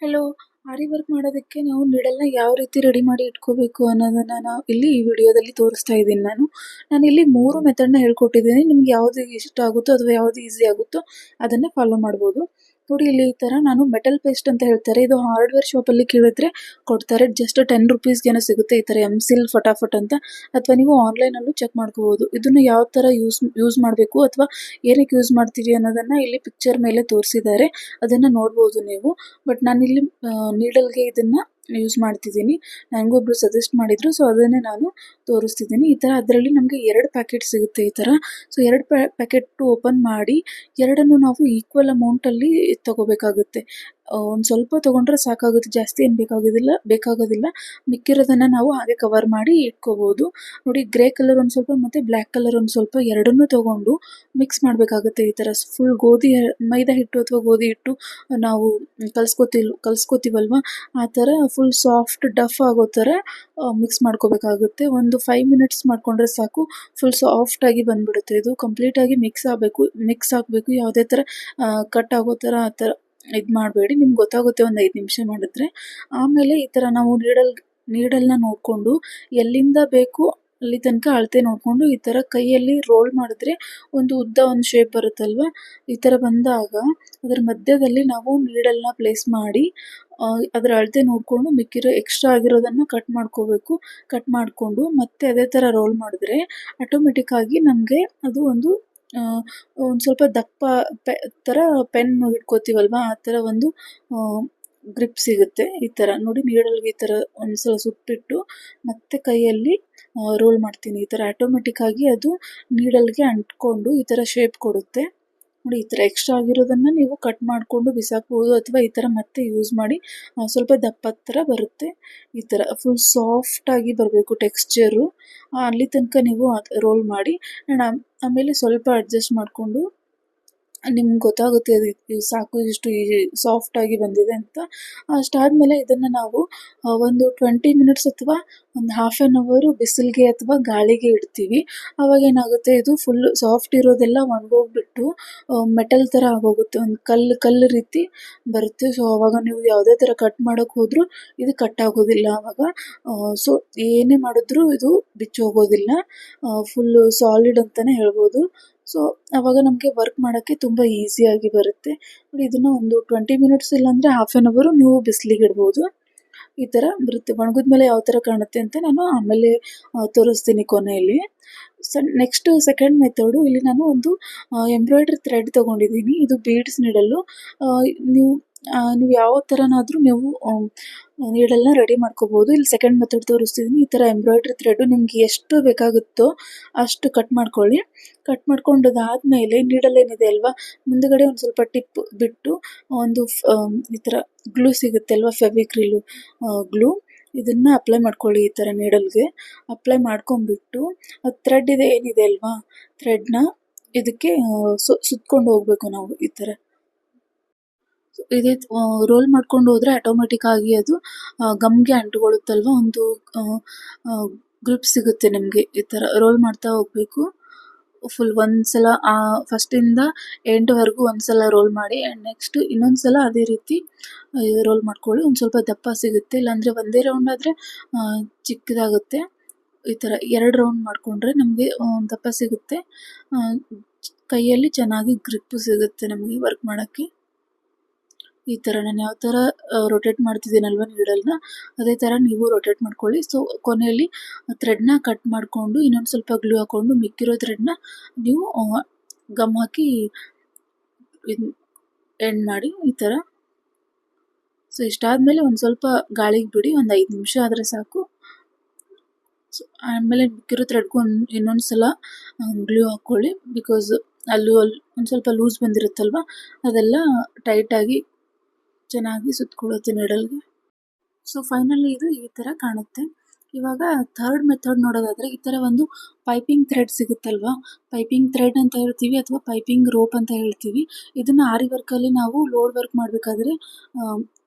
Hello ಆರಿ work ಮಾಡೋದಕ್ಕೆ ನಾವು ನೀಡಲ್ನ ಯಾವ ರೀತಿ ರೆಡಿ ಮಾಡಿ ಇಟ್ಕೋಬೇಕು ಅನ್ನೋದನ್ನ ನಾವು ಇಲ್ಲಿ ಈ ವಿಡಿಯೋದಲ್ಲಿ ತೋರಿಸ್ತಾ ಇದ್ದೀನಿ ನಾನು. ನಾನು ಇಲ್ಲಿ ಮೂರು ಮೆಥಡ್ನ ಹೇಳ್ಕೊಟ್ಟಿದ್ದೀನಿ. ನಿಮ್ಗೆ ಯಾವ್ದು ಇಷ್ಟ ಆಗುತ್ತೋ ಅಥವಾ ಯಾವ್ದು ಈಸಿ ಆಗುತ್ತೋ ಅದನ್ನ ಫಾಲೋ ಮಾಡ್ಬೋದು. ನೋಡಿ ಇಲ್ಲಿ ಈ ತರ ನಾನು ಮೆಟಲ್ ಪೇಸ್ಟ್ ಅಂತ ಹೇಳ್ತಾರೆ. ಇದು ಹಾರ್ಡ್ವೇರ್ ಶಾಪಲ್ಲಿ ಕೇಳಿದ್ರೆ ಕೊಡ್ತಾರೆ. ಜಸ್ಟ್ ಟೆನ್ ರುಪೀಸ್ಗೇನೋ ಸಿಗುತ್ತೆ ಈ ತರ ಎಂ ಸಿಲ್ ಫಟಾಫಟ್ ಅಂತ. ಅಥವಾ ನೀವು ಆನ್ಲೈನ್ ಆನ್ಲೈನಲ್ಲೂ ಚೆಕ್ ಮಾಡ್ಕೋಬಹುದು ಇದನ್ನ ಯಾವ ತರ ಯೂಸ್ ಯೂಸ್ ಮಾಡಬೇಕು ಅಥವಾ ಏನಕ್ಕೆ ಯೂಸ್ ಮಾಡ್ತೀವಿ ಅನ್ನೋದನ್ನ ಇಲ್ಲಿ ಪಿಕ್ಚರ್ ಮೇಲೆ ತೋರಿಸಿದ್ದಾರೆ. ಅದನ್ನ ನೋಡಬಹುದು ನೀವು. ಬಟ್ ನಾನಿಲ್ಲಿ ನೀಡಲ್ಗೆ ಇದನ್ನ ಯೂಸ್ ಮಾಡ್ತಿದ್ದೀನಿ. ನನಗೊಬ್ರು ಸಜೆಸ್ಟ್ ಮಾಡಿದ್ರು ಸೊ ಅದನ್ನೇ ನಾನು ತೋರಿಸ್ತಿದ್ದೀನಿ. ಈ ತರ ಅದರಲ್ಲಿ ನಮಗೆ ಎರಡು ಪ್ಯಾಕೆಟ್ ಸಿಗುತ್ತೆ ಈ ತರ. ಸೊ ಎರಡು ಪ್ಯಾಕೆಟ್ ಓಪನ್ ಮಾಡಿ, ಎರಡನ್ನು ನಾವು ಈಕ್ವಲ್ ಅಮೌಂಟ್ ಅಲ್ಲಿ ತಗೋಬೇಕಾಗುತ್ತೆ. ಒಂದು ಸ್ವಲ್ಪ ತಗೊಂಡ್ರೆ ಸಾಕಾಗುತ್ತೆ. ಜಾಸ್ತಿ ಏನು ಬೇಕಾಗೋದಿಲ್ಲ ಬೇಕಾಗೋದಿಲ್ಲ. ಮಿಕ್ಕಿರೋದನ್ನು ನಾವು ಹಾಗೆ ಕವರ್ ಮಾಡಿ ಇಟ್ಕೋಬಹುದು ನೋಡಿ ಗ್ರೇ ಕಲರ್ ಒಂದು ಸ್ವಲ್ಪ ಮತ್ತೆ ಬ್ಲ್ಯಾಕ್ ಕಲರ್ ಒಂದು ಸ್ವಲ್ಪ ಎರಡನ್ನೂ ತಗೊಂಡು ಮಿಕ್ಸ್ ಮಾಡಬೇಕಾಗುತ್ತೆ ಈ ತರ. ಫುಲ್ ಗೋಧಿ, ಮೈದಾ ಹಿಟ್ಟು ಅಥವಾ ಗೋಧಿ ಹಿಟ್ಟು ನಾವು ಕಲ್ಸ್ಕೊತಿಲ್, ಕಲ್ಸ್ಕೊತೀವಲ್ವಾ? ಆ ತರ ಫುಲ್ ಸಾಫ್ಟ್ ಡಫ್ ಆಗೋ ತರ ಮಿಕ್ಸ್ ಮಾಡ್ಕೋಬೇಕಾಗುತ್ತೆ. ಒಂದು ಫೈವ್ ಮಿನಿಟ್ಸ್ ಮಾಡ್ಕೊಂಡ್ರೆ ಸಾಕು. ಫುಲ್ ಸಾಫ್ಟ್ ಆಗಿ ಬಂದ್ಬಿಡುತ್ತೆ. ಇದು ಕಂಪ್ಲೀಟ್ ಆಗಿ ಮಿಕ್ಸ್ ಆಗಬೇಕು ಮಿಕ್ಸ್ ಆಗಬೇಕು. ಯಾವುದೇ ತರ ಕಟ್ ಆಗೋ ತರ ಆ ತರ. ಇದ್ ಮಾಡಬೇಡಿ, ನಿಮ್ಗೆ ಗೊತ್ತಾಗುತ್ತೆ ಒಂದು ಐದು ನಿಮಿಷ ಮಾಡಿದ್ರೆ. ಆಮೇಲೆ ಈ ಥರ ನಾವು ನೀಡಲ್, ನೀಡಲ್ನ ನೋಡಿಕೊಂಡು ಎಲ್ಲಿಂದ ಬೇಕು ಅಲ್ಲಿ ತನಕ ಅಳತೆ ನೋಡಿಕೊಂಡು ಈ ಥರ ಕೈಯಲ್ಲಿ ರೋಲ್ ಮಾಡಿದ್ರೆ ಒಂದು ಉದ್ದ ಒಂದು ಶೇಪ್ ಬರುತ್ತಲ್ವ? ಈ ಥರ ಬಂದಾಗ ಅದರ ಮಧ್ಯದಲ್ಲಿ ನಾವು ನೀಡಲ್ನ ಪ್ಲೇಸ್ ಮಾಡಿ ಅದರ ಅಳತೆ ನೋಡ್ಕೊಂಡು ಮಿಕ್ಕಿರೋ ಎಕ್ಸ್ಟ್ರಾ ಆಗಿರೋದನ್ನ ಕಟ್ ಮಾಡ್ಕೋಬೇಕು. ಕಟ್ ಮಾಡಿಕೊಂಡು ಮತ್ತೆ ಅದೇ ಥರ ರೋಲ್ ಮಾಡಿದ್ರೆ ಆಟೋಮೆಟಿಕ್ಕಾಗಿ ನಮಗೆ ಅದು ಒಂದು ಒಂದು ಸ್ವಲ್ಪ ದಪ್ಪ ಪೆ ಥರ ಪೆನ್ ಇಟ್ಕೋತೀವಲ್ವ? ಆ ಥರ ಒಂದು ಗ್ರಿಪ್ ಸಿಗುತ್ತೆ ಈ ಥರ ನೋಡಿ ನೀಡಲ್ಗೆ ಈ ಥರ ಒಂದ್ಸಲ ಸುಟ್ಟಿಟ್ಟು ಮತ್ತೆ ಕೈಯಲ್ಲಿ ರೋಲ್ ಮಾಡ್ತೀನಿ. ಈ ಥರ ಆಟೋಮೆಟಿಕ್ಕಾಗಿ ಅದು ನೀಡಲ್ಗೆ ಅಂಟಿಕೊಂಡು ಈ ಥರ ಶೇಪ್ ಕೊಡುತ್ತೆ. ನೋಡಿ, ಈ ಥರ ಎಕ್ಸ್ಟ್ರಾ ಆಗಿರೋದನ್ನ ನೀವು ಕಟ್ ಮಾಡಿಕೊಂಡು ಬಿಸಾಕ್ಬೋದು ಅಥವಾ ಈ ಥರ ಮತ್ತೆ ಯೂಸ್ ಮಾಡಿ ಸ್ವಲ್ಪ ದಪ್ಪದ ಥರ ಬರುತ್ತೆ. ಈ ಥರ ಫುಲ್ ಸಾಫ್ಟ್ ಆಗಿ ಬರಬೇಕು ಟೆಕ್ಸ್ಚರು ಅಲ್ಲಿ ತನಕ ನೀವು ರೋಲ್ ಮಾಡಿ ಆಮೇಲೆ ಸ್ವಲ್ಪ ಅಡ್ಜಸ್ಟ್ ಮಾಡಿಕೊಂಡು ನಿಮ್ಗೆ ಗೊತ್ತಾಗುತ್ತೆ ಅದು ಸಾಕು ಇಷ್ಟು ಸಾಫ್ಟ್ ಆಗಿ ಬಂದಿದೆ ಅಂತ. ಅಷ್ಟಾದಮೇಲೆ ಇದನ್ನು ನಾವು ಒಂದು ಟ್ವೆಂಟಿ ಮಿನಿಟ್ಸ್ ಅಥವಾ ಒಂದು ಹಾಫ್ ಆ್ಯನ್ ಅವರು ಬಿಸಿಲಿಗೆ ಅಥವಾ ಗಾಳಿಗೆ ಇಡ್ತೀವಿ. ಆವಾಗ ಏನಾಗುತ್ತೆ, ಇದು ಫುಲ್ ಸಾಫ್ಟ್ ಇರೋದೆಲ್ಲ ಒಣಗೋಗ್ಬಿಟ್ಟು ಮೆಟಲ್ ಥರ ಆಗೋಗುತ್ತೆ. ಒಂದು ಕಲ್ಲು ಕಲ್ಲು ರೀತಿ ಬರುತ್ತೆ. ಸೊ ಆವಾಗ ನೀವು ಯಾವುದೇ ಥರ ಕಟ್ ಮಾಡೋಕ್ಕೆ ಹೋದರೂ ಇದು ಕಟ್ ಆಗೋದಿಲ್ಲ ಆವಾಗ ಸೊ ಏನೇ ಮಾಡಿದ್ರೂ ಇದು ಬಿಚ್ಚೋಗೋದಿಲ್ಲ. ಫುಲ್ಲು ಸಾಲಿಡ್ ಅಂತಲೇ ಹೇಳ್ಬೋದು. ಸೊ ಆವಾಗ ನಮಗೆ ವರ್ಕ್ ಮಾಡೋಕ್ಕೆ ತುಂಬ ಈಸಿಯಾಗಿ ಬರುತ್ತೆ. ನೋಡಿ, ಇದನ್ನು ಒಂದು ಟ್ವೆಂಟಿ ಮಿನಿಟ್ಸ್ ಇಲ್ಲಾಂದರೆ ಹಾಫ್ ಆನ್ ಅವರು ನೀವು ಬಿಸಿಲಿಗೆ ಇಡ್ಬೋದು. ಈ ಥರ ಬರುತ್ತೆ. ಒಣಗಿದ ಮೇಲೆ ಯಾವ ಥರ ಕಾಣುತ್ತೆ ಅಂತ ನಾನು ಆಮೇಲೆ ತೋರಿಸ್ತೀನಿ ಕೊನೆಯಲ್ಲಿ. ಸೊ ನೆಕ್ಸ್ಟ್ ಸೆಕೆಂಡ್ ಮೆಥಡು ಇಲ್ಲಿ ನಾನು ಒಂದು ಎಂಬ್ರಾಯ್ಡ್ರಿ ಥ್ರೆಡ್ ತೊಗೊಂಡಿದ್ದೀನಿ. ಇದು ಬೀಡ್ಸ್ ನೀಡಲು ನೀವು ನೀವು ಯಾವ ಥರನಾದರೂ ನೀವು ನೀಡಲ್ನ ರೆಡಿ ಮಾಡ್ಕೋಬೋದು. ಇಲ್ಲಿ ಸೆಕೆಂಡ್ ಮೆಥಡ್ ತೋರಿಸ್ತಿದ್ದೀನಿ ಈ ಥರ ಎಂಬ್ರಾಯ್ಡ್ರಿ ಥ್ರೆಡ್ಡು ನಿಮ್ಗೆ ಎಷ್ಟು ಬೇಕಾಗುತ್ತೋ ಅಷ್ಟು ಕಟ್ ಮಾಡ್ಕೊಳ್ಳಿ. ಕಟ್ ಮಾಡ್ಕೊಂಡದಾದಮೇಲೆ ನೀಡಲ್ ಏನಿದೆ ಅಲ್ವಾ? ಮುಂದುಗಡೆ ಒಂದು ಸ್ವಲ್ಪ ಟಿಪ್ ಬಿಟ್ಟು ಒಂದು ಈ ಥರ ಗ್ಲೂ ಸಿಗುತ್ತೆ ಅಲ್ವಾ? ಫೆವಿಕ್ರಿಲು ಗ್ಲೂ ಇದನ್ನು ಅಪ್ಲೈ ಮಾಡ್ಕೊಳ್ಳಿ ಈ ಥರ ನೀಡಲ್ಗೆ. ಅಪ್ಲೈ ಮಾಡ್ಕೊಂಡ್ಬಿಟ್ಟು ಅದು ಥ್ರೆಡ್ ಇದೆ, ಏನಿದೆ ಅಲ್ವಾ? ಥ್ರೆಡ್ನ ಇದಕ್ಕೆ ಸುತ್ಕೊಂಡು ಹೋಗಬೇಕು ನಾವು ಈ ಥರ ಇದೇ ರೋಲ್ ಮಾಡ್ಕೊಂಡು ಹೋದ್ರೆ ಆಟೋಮೆಟಿಕ್ ಆಗಿ ಅದು ಗಮ್ಗೆ ಅಂಟ್ಕೊಳ್ಳುತ್ತಲ್ವ ಒಂದು ಗ್ರಿಪ್ ಸಿಗುತ್ತೆ ನಿಮಗೆ ಈ ಥರ ರೋಲ್ ಮಾಡ್ತಾ ಹೋಗಬೇಕು. ಫುಲ್ ಒಂದ್ಸಲ ಫಸ್ಟಿಂದ ಎಂಡ್ವರೆಗೂ ಒಂದ್ಸಲ ರೋಲ್ ಮಾಡಿ ಆ್ಯಂಡ್ ನೆಕ್ಸ್ಟ್ ಇನ್ನೊಂದು ಸಲ ಅದೇ ರೀತಿ ರೋಲ್ ಮಾಡ್ಕೊಳ್ಳಿ. ಒಂದು ಸ್ವಲ್ಪ ದಪ್ಪ ಸಿಗುತ್ತೆ, ಇಲ್ಲಾಂದರೆ ಒಂದೇ ರೌಂಡ್ ಆದರೆ ಚಿಕ್ಕದಾಗುತ್ತೆ. ಈ ಥರ ಎರಡು ರೌಂಡ್ ಮಾಡಿಕೊಂಡ್ರೆ ನಮಗೆ ದಪ್ಪ ಸಿಗುತ್ತೆ. ಕೈಯಲ್ಲಿ ಚೆನ್ನಾಗಿ ಗ್ರಿಪ್ಪು ಸಿಗುತ್ತೆ ನಮಗೆ ವರ್ಕ್ ಮಾಡೋಕ್ಕೆ. ಈ ಥರ ನಾನು ಯಾವ ಥರ ರೊಟೇಟ್ ಮಾಡ್ತಿದ್ದೀನಲ್ವ ನೀಡಲ್ನ ಅದೇ ಥರ ನೀವು ರೊಟೇಟ್ ಮಾಡ್ಕೊಳ್ಳಿ. ಸೊ ಕೊನೆಯಲ್ಲಿ ಥ್ರೆಡ್ನ ಕಟ್ ಮಾಡಿಕೊಂಡು, ಇನ್ನೊಂದು ಸ್ವಲ್ಪ ಗ್ಲೂ ಹಾಕ್ಕೊಂಡು ಮಿಕ್ಕಿರೋ ಥ್ರೆಡ್ನ ನೀವು ಗಮ್ ಹಾಕಿ ಇದು ಎಂಡ್ ಮಾಡಿ ಈ ಥರ ಸೊ ಇಷ್ಟಾದಮೇಲೆ ಒಂದು ಸ್ವಲ್ಪ ಗಾಳಿಗೆ ಬಿಡಿ, ಒಂದು ಐದು ನಿಮಿಷ ಆದರೆ ಸಾಕು. ಸೊ ಆಮೇಲೆ ಮಿಕ್ಕಿರೋ ಥ್ರೆಡ್ಗೂ ಒಂದು, ಇನ್ನೊಂದು ಸಲ ಗ್ಲೂ ಹಾಕ್ಕೊಳ್ಳಿ ಬಿಕಾಸ್ ಅಲ್ಲೂ ಅಲ್ಲಿ ಒಂದು ಸ್ವಲ್ಪ ಲೂಸ್ ಬಂದಿರುತ್ತಲ್ವ? ಅದೆಲ್ಲ ಟೈಟಾಗಿ ಚೆನ್ನಾಗಿ ಸುತ್ಕೊಳ್ಳುತ್ತೆ ನೀಡಲ್ಗೆ. ಸೊ ಫೈನಲಿ ಇದು ಈ ಥರ ಕಾಣುತ್ತೆ. ಇವಾಗ ಥರ್ಡ್ ಮೆಥಡ್ ನೋಡೋದಾದರೆ ಈ ಥರ ಒಂದು ಪೈಪಿಂಗ್ ಥ್ರೆಡ್ ಸಿಗುತ್ತಲ್ವಾ? ಪೈಪಿಂಗ್ ಥ್ರೆಡ್ ಅಂತ ಹೇಳ್ತೀವಿ ಅಥವಾ ಪೈಪಿಂಗ್ ರೋಪ್ ಅಂತ ಹೇಳ್ತೀವಿ. ಇದನ್ನು ಆರಿ ವರ್ಕಲ್ಲಿ ನಾವು ಲೋಡ್ ವರ್ಕ್ ಮಾಡಬೇಕಾದ್ರೆ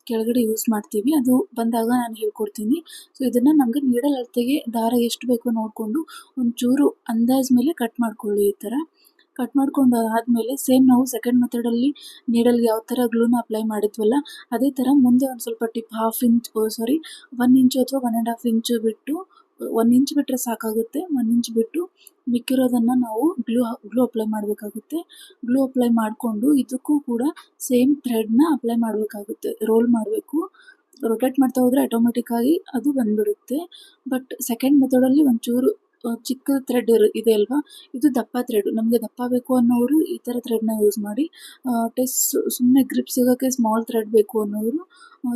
ಕೆಳಗಡೆ ಯೂಸ್ ಮಾಡ್ತೀವಿ. ಅದು ಬಂದಾಗ ನಾನು ಹೇಳ್ಕೊಡ್ತೀನಿ. ಸೊ ಇದನ್ನು ನಮಗೆ ನೀಡಲ್ ಅಳತೆಗೆ ದಾರ ಎಷ್ಟು ಬೇಕೋ ನೋಡಿಕೊಂಡು ಒಂಚೂರು ಅಂದಾಜು ಮೇಲೆ ಕಟ್ ಮಾಡ್ಕೊಳ್ಳಿ ಈ ಥರ ಕಟ್ ಮಾಡ್ಕೊಂಡು ಆದಮೇಲೆ ಸೇಮ್ ನಾವು ಸೆಕೆಂಡ್ ಮೆಥಡಲ್ಲಿ ನೀಡಲ್ಲಿ ಯಾವ ಥರ ಗ್ಲೂನ ಅಪ್ಲೈ ಮಾಡಿದ್ವಲ್ಲ, ಅದೇ ಥರ ಮುಂದೆ ಒಂದು ಸ್ವಲ್ಪ tip half inch sorry one inch ಅಥವಾ ಒನ್ ಆ್ಯಂಡ್ ಹಾಫ್ ಇಂಚು ಬಿಟ್ಟು ಒನ್ ಇಂಚ್ ಬಿಟ್ಟರೆ ಸಾಕಾಗುತ್ತೆ. ಒನ್ ಇಂಚ್ ಬಿಟ್ಟು ಮಿಕ್ಕಿರೋದನ್ನು ನಾವು ಗ್ಲೂ ಗ್ಲೂ ಅಪ್ಲೈ ಮಾಡಬೇಕಾಗುತ್ತೆ. ಗ್ಲೂ ಅಪ್ಲೈ ಮಾಡಿಕೊಂಡು ಇದಕ್ಕೂ ಕೂಡ ಸೇಮ್ ಥ್ರೆಡ್ನ ಅಪ್ಲೈ ಮಾಡಬೇಕಾಗುತ್ತೆ. ರೋಲ್ ಮಾಡಬೇಕು. ರೊಟೇಟ್ ಮಾಡ್ತಾ ಹೋದರೆ ಆಟೋಮೆಟಿಕ್ಕಾಗಿ ಅದು ಬಂದ್ಬಿಡುತ್ತೆ. ಬಟ್ ಸೆಕೆಂಡ್ ಮೆಥಡಲ್ಲಿ ಒಂಚೂರು ಚಿಕ್ಕ ಥ್ರೆಡ್ ಇದೆ ಅಲ್ವಾ? ಇದು ದಪ್ಪ ಥ್ರೆಡ್ ನಮಗೆ ದಪ್ಪ ಬೇಕು ಅನ್ನೋರು ಈ ಥರ ಥ್ರೆಡ್ನ ಯೂಸ್ ಮಾಡಿ ಟೆಸ್ಟ್ ಸುಮ್ಮನೆ ಗ್ರಿಪ್ ಸಿಗೋಕ್ಕೆ ಸ್ಮಾಲ್ ಥ್ರೆಡ್ ಬೇಕು ಅನ್ನೋರು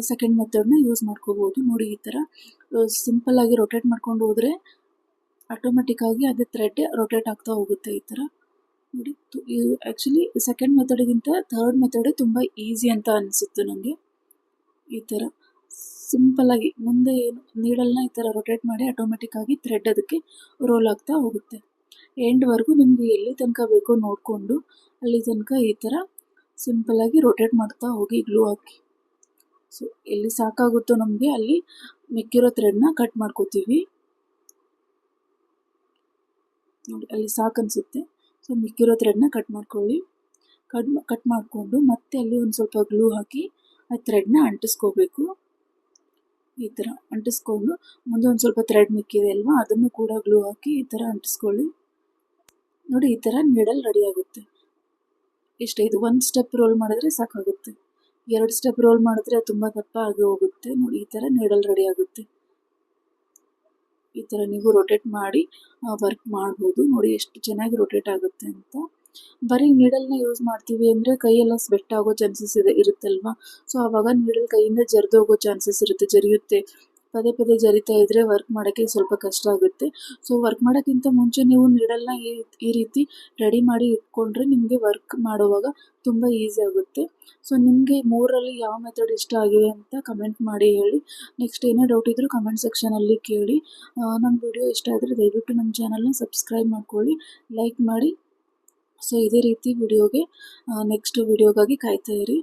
ಸೆಕೆಂಡ್ ಮೆಥಡ್ನ ಯೂಸ್ ಮಾಡ್ಕೋಬೋದು. ನೋಡಿ ಈ ಥರ ಸಿಂಪಲ್ಲಾಗಿ ರೊಟೇಟ್ ಮಾಡ್ಕೊಂಡು ಹೋದರೆ ಆಟೋಮೆಟಿಕ್ಕಾಗಿ ಅದೇ ಥ್ರೆಡ್ ರೊಟೇಟ್ ಆಗ್ತಾ ಹೋಗುತ್ತೆ ಈ ಥರ ನೋಡಿ ಆ್ಯಕ್ಚುಲಿ ಸೆಕೆಂಡ್ ಮೆಥಡ್ಗಿಂತ ಥರ್ಡ್ ಮೆಥಡೇ ತುಂಬ ಈಸಿ ಅಂತ ಅನಿಸುತ್ತೆ ನನಗೆ ಈ ಥರ ಸಿಂಪಲ್ಲಾಗಿ ಮುಂದೆ ಏನು ನೀಡಲ್ನ ಈ ಥರ ರೊಟೇಟ್ ಮಾಡಿ ಆಟೋಮೆಟಿಕ್ಕಾಗಿ ಥ್ರೆಡ್ ಅದಕ್ಕೆ ರೋಲ್ ಆಗ್ತಾ ಹೋಗುತ್ತೆ. ಎಂಡ್ವರೆಗೂ ನಿಮಗೆ ಎಲ್ಲಿ ತನಕ ಬೇಕೋ ನೋಡಿಕೊಂಡು ಅಲ್ಲಿ ತನಕ ಈ ಥರ ಸಿಂಪಲ್ಲಾಗಿ ರೊಟೇಟ್ ಮಾಡ್ತಾ ಹೋಗಿ ಗ್ಲೂ ಹಾಕಿ. ಸೊ ಎಲ್ಲಿ ಸಾಕಾಗುತ್ತೋ ನಮಗೆ ಅಲ್ಲಿ ಮಿಕ್ಕಿರೋ ಥ್ರೆಡ್ನ ಕಟ್ ಮಾಡ್ಕೋತೀವಿ. ನೋಡಿ, ಅಲ್ಲಿ ಸಾಕು ಅನಿಸುತ್ತೆ ಸೊ ಮಿಕ್ಕಿರೋ ಥ್ರೆಡ್ನ ಕಟ್ ಮಾಡ್ಕೊಳ್ಳಿ. ಕಟ್ ಕಟ್ ಮಾಡಿಕೊಂಡು ಮತ್ತೆ ಅಲ್ಲಿ ಒಂದು ಸ್ವಲ್ಪ ಗ್ಲೂ ಹಾಕಿ ಆ ಥ್ರೆಡ್ನ ಅಂಟಿಸ್ಕೋಬೇಕು. ಈ ಥರ ಅಂಟಿಸ್ಕೊಂಡು ಮುಂದೆ ಒಂದು ಸ್ವಲ್ಪ ಥ್ರೆಡ್ ಮಿಕ್ಕಿದೆ ಅಲ್ವಾ? ಅದನ್ನು ಕೂಡ ಗ್ಲೂ ಹಾಕಿ ಈ ಥರ ಅಂಟಿಸ್ಕೊಳ್ಳಿ. ನೋಡಿ, ಈ ಥರ ನೀಡಲ್ ರೆಡಿ ಆಗುತ್ತೆ. ಇಷ್ಟೇ ಇದು ಒಂದು ಸ್ಟೆಪ್ ರೋಲ್ ಮಾಡಿದ್ರೆ ಸಾಕಾಗುತ್ತೆ. ಎರಡು ಸ್ಟೆಪ್ ರೋಲ್ ಮಾಡಿದ್ರೆ ತುಂಬ ದಪ್ಪ ಆಗಿ ಹೋಗುತ್ತೆ. ನೋಡಿ, ಈ ಥರ ನೀಡಲ್ ರೆಡಿ ಆಗುತ್ತೆ. ಈ ಥರ ನೀವು ರೊಟೇಟ್ ಮಾಡಿ ವರ್ಕ್ ಮಾಡ್ಬೋದು. ನೋಡಿ, ಎಷ್ಟು ಚೆನ್ನಾಗಿ ರೊಟೇಟ್ ಆಗುತ್ತೆ ಅಂತ. ಬರೀ ನೀಡಲ್ನ ಯೂಸ್ ಮಾಡ್ತೀವಿ ಅಂದರೆ ಕೈಯೆಲ್ಲ ಸ್ವೆಟ್ ಆಗೋ ಚಾನ್ಸಸ್ ಇದೆ, ಇರುತ್ತಲ್ವಾ? ಸೊ ಆವಾಗ ನೀಡಲ್ ಕೈಯಿಂದ ಜರಿದು ಹೋಗೋ ಚಾನ್ಸಸ್ ಇರುತ್ತೆ, ಜರಿಯುತ್ತೆ. ಪದೇ ಪದೇ ಜರಿತಾ ಇದ್ದರೆ ವರ್ಕ್ ಮಾಡೋಕ್ಕೆ ಸ್ವಲ್ಪ ಕಷ್ಟ ಆಗುತ್ತೆ. ಸೊ ವರ್ಕ್ ಮಾಡೋಕ್ಕಿಂತ ಮುಂಚೆ ನೀವು ನೀಡಲ್ನ ಈ ಈ ರೀತಿ ರೆಡಿ ಮಾಡಿ ಇಟ್ಕೊಂಡ್ರೆ ನಿಮಗೆ ವರ್ಕ್ ಮಾಡುವಾಗ ತುಂಬ ಈಸಿ ಆಗುತ್ತೆ. ಸೊ ನಿಮಗೆ ಮೂರಲ್ಲಿ ಯಾವ ಮೆಥಡ್ ಇಷ್ಟ ಆಗಿದೆ ಅಂತ ಕಮೆಂಟ್ ಮಾಡಿ ಹೇಳಿ. ನೆಕ್ಸ್ಟ್ ಏನೇ ಡೌಟ್ ಇದ್ದರೂ ಕಮೆಂಟ್ ಸೆಕ್ಷನಲ್ಲಿ ಕೇಳಿ. ನಮ್ಮ ವಿಡಿಯೋ ಇಷ್ಟ ಆದರೆ ದಯವಿಟ್ಟು ನಮ್ಮ ಚಾನಲ್ನ ಸಬ್ಸ್ಕ್ರೈಬ್ ಮಾಡ್ಕೊಳ್ಳಿ ಲೈಕ್ ಮಾಡಿ. ಸೊ ಇದೇ ರೀತಿ ವಿಡಿಯೋಗೆ ನೆಕ್ಸ್ಟ್ ವಿಡಿಯೋಗಾಗಿ ಕಾಯ್ತಾ ಇರಿ.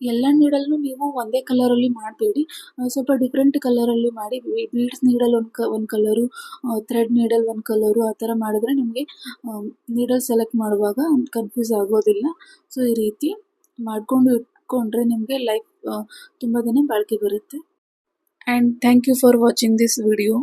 ಎಲ್ಲ ನೀಡಲ್ನು ನೀವು ಒಂದೇ ಕಲರಲ್ಲಿ ಮಾಡಬೇಡಿ. ಸ್ವಲ್ಪ ಡಿಫ್ರೆಂಟ್ ಕಲರಲ್ಲಿ ಮಾಡಿ ಬೀಡ್ಸ್ ನೀಡಲ್ ಒಂದು ಕ, ಒಂದು ಕಲರು ಥ್ರೆಡ್ ನೀಡಲ್ ಒಂದು ಕಲರು ಆ ಥರ ಮಾಡಿದ್ರೆ ನಿಮಗೆ ನೀಡಲ್ ಸೆಲೆಕ್ಟ್ ಮಾಡುವಾಗ ಕನ್ಫ್ಯೂಸ್ ಆಗೋದಿಲ್ಲ. ಸೊ ಈ ರೀತಿ ಮಾಡಿಕೊಂಡು ಇಟ್ಕೊಂಡ್ರೆ ನಿಮಗೆ ಲೈಫ್ ತುಂಬ ದಿನ ಬಾಳಿಕೆ ಬರುತ್ತೆ. And thank you for watching this video